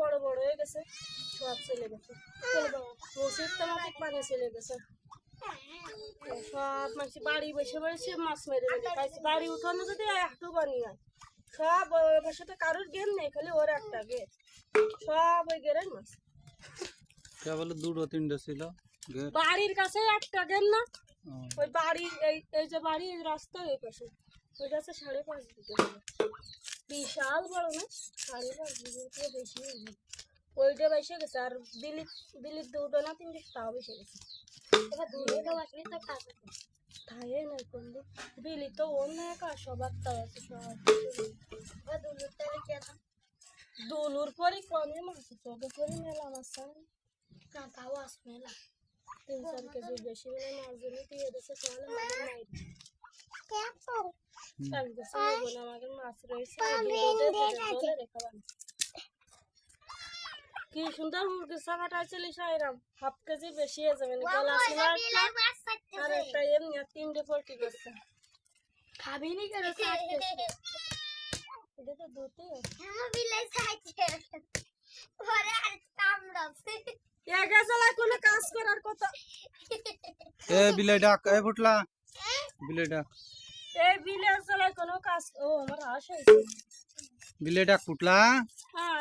বড় বড় হয়ে গেছে। সব চলে গেছে। তো পানি চলে গেছে। সব মাছ বাড়ি বসে বসে মাছ মেরে মেরে খাইছে বাড়ি উঠানো যদি একটু বানিয়ে হয়। সব ওর সাথে কারোর গেম নেই খালি ওর একটা গেম। সব ওই গেরের মাছ। কে বলে দুটো তিনটে ছিল। বাড়ির কাছে একটা গেম না? ওই বাড়ি এই যে বাড়ি রাস্তা এই পাশে। ওইটা আছে সাড়ে পাঁচ হবে। বিশাল বড় না? বেশি। ওইটা বেসে গেছে আর বিলি বিলির দুটো না তিনটে, তাও বেসে গেছে এবার তো আসলে তো থাকে। না করলে বিলি তো অন্য একা, সবার তাও আছে, সবার। দুলুর তাহলে কেন দুলুর পরে কমে মাছ ওদের পরে মেলা মাছ না? তাও আস মেলা। তিন চার কেজি বেশি হলে মাছ দিয়ে দিচ্ছে তাহলে মাছ রয়েছে কি সুন্দর মুরগি চলে সাইরাম হাফ কেজি বেশি হয়ে যাবে গলা আর একটা এমনি তিনটে পোল্ট্রি করছে খাবি নি কেন এটা তো দুটি একা চালায় কোনো কাজ করার কথা এ বিলাই ডাক এ ফুটলা বিলাই ডাক এই বিলের চালায় কোনো কাজ ও আমার হাঁস হয়েছে। বিলাই ডাক ফুটলা হ্যাঁ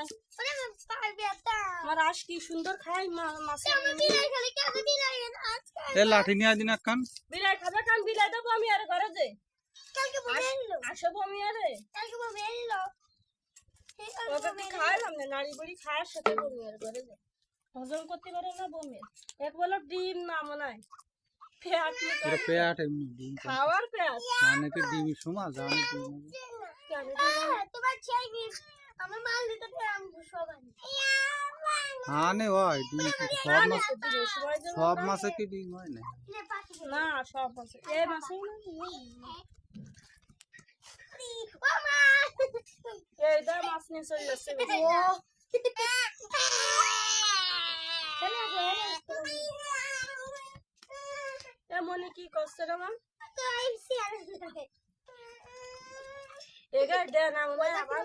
আমার হাঁস কি সুন্দর খাই মা- মাছের এ লাঠি নিয়ে দিন একখান বিলাই খাবে কান বিলাই দেবো আমি আর ঘরে যে। আসব আমি আরে ওকে খাওয়ালাম না নাড়ি বুড়ি খাওয়ার সাথে বমি আর ঘরে যে। হজম করতে পারে না বমি। এক বলো ডিম না মনে হয়। পেঁয়াজ এটা পেয়াট এমনি ডিম জানে আনে হয় সব মাছ সব মাছে কি ডিম হয় না? না সব আছে এই মাসে এই দা মাছ নিয়ে চলে যাচ্ছে। এমনি কি করছে রে মা? এগার দেন আমরা আবার